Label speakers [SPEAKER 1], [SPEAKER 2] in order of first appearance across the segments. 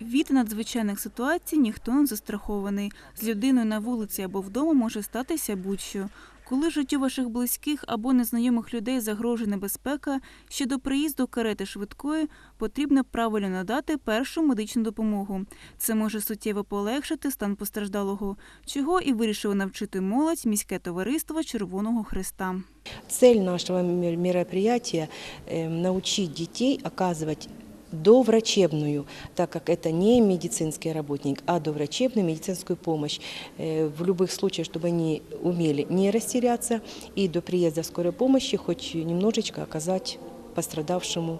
[SPEAKER 1] Від надзвичайних ситуацій ніхто не застрахований. З людиною на вулиці або вдома може статися будь-що. Коли життю ваших близьких або незнайомих людей загрожує небезпека, ще до приїзду карети швидкої потрібно правильно надати першу медичну допомогу. Це може суттєво полегшити стан постраждалого, чого і вирішило навчити молодь міське товариство Червоного Христа.
[SPEAKER 2] Цель нашего мер- мероприятия э, научить детей оказывать доврачебную, так как это не медицинский работник, а доврачебную медицинскую помощь э, в любых случаях, чтобы они умели не растеряться и до приезда скорой помощи хоть немножечко оказать пострадавшему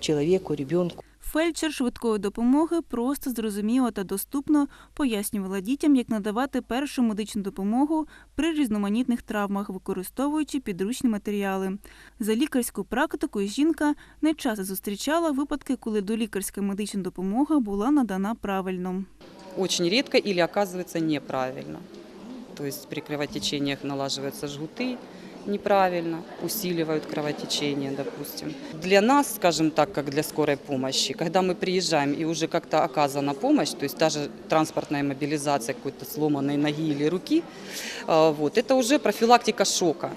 [SPEAKER 2] человеку, ребенку.
[SPEAKER 1] Фельдшер швидкої допомоги просто зрозуміло та доступно пояснювала дітям, як надавати першу медичну допомогу при різноманітних травмах, використовуючи підручні матеріали. За лікарську практикою жінка не часто зустрічала випадки, коли долікарська медична допомога була надана правильно.
[SPEAKER 3] очень редко или оказывается неправильно. То есть при кровотечениях налаживаются жгуты неправильно, усиливают кровотечение, допустим. Для нас, скажем так, как для скорой помощи, когда мы приезжаем и уже как-то оказана помощь, то есть даже транспортная мобилизация какой-то сломанной ноги или руки, вот, это уже профилактика шока.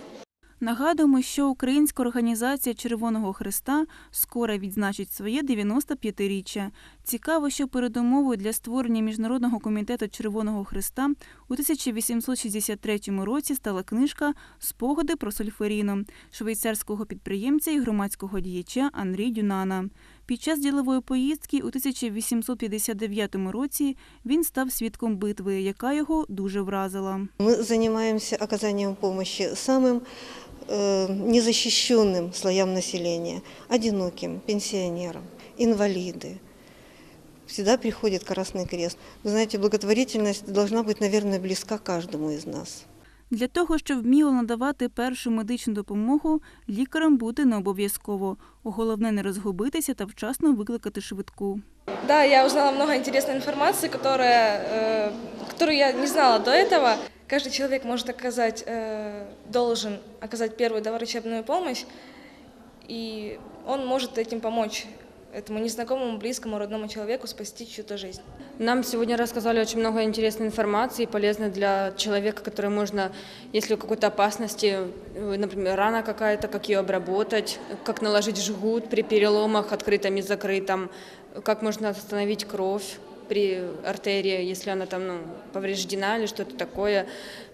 [SPEAKER 1] Нагадуємо, що Українська організація Червоного Христа скоро відзначить своє 95-річчя. Цікаво, що передумовою для створення Міжнародного комітету Червоного Христа у 1863 році стала книжка Спогади про сульферіно швейцарського підприємця і громадського діяча Андрій Дюнана. Під час ділової поїздки у 1859 році він став свідком битви, яка його дуже вразила.
[SPEAKER 4] Мы занимаемся оказанием помощи самым э, незащищенным слоям населения, одиноким, пенсионерам, инвалиды. Всегда приходит Красный Крест. Вы знаете, благотворительность должна быть, наверное, близка каждому из нас.
[SPEAKER 1] Для того, щоб вміло надавати першу медичну допомогу, лікарем бути не обов'язково. Головне не розгубитися та вчасно викликати швидку.
[SPEAKER 5] Да, я узнала много интересной информации, которая, э, которую я не знала до этого. Каждый человек может оказать, э, должен оказать первую доврачебную помощь, и он может этим помочь этому незнакомому, близкому, родному человеку спасти чью-то жизнь.
[SPEAKER 6] Нам сегодня рассказали очень много интересной информации, полезной для человека, который можно, если у какой-то опасности, э, например, рана какая-то, как ее обработать, как наложить жгут при переломах открытом и закрытом, как можно остановить кровь при артерии, если она там ну, повреждена или что-то такое.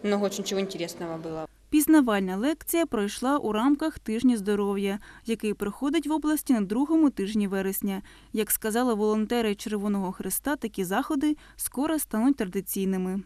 [SPEAKER 6] Много очень чего интересного было.
[SPEAKER 1] Пізнавальна лекція пройшла у рамках тижня здоров'я, який проходить в області на другому тижні вересня. Як сказали волонтери Червоного Христа, такі заходи скоро стануть традиційними.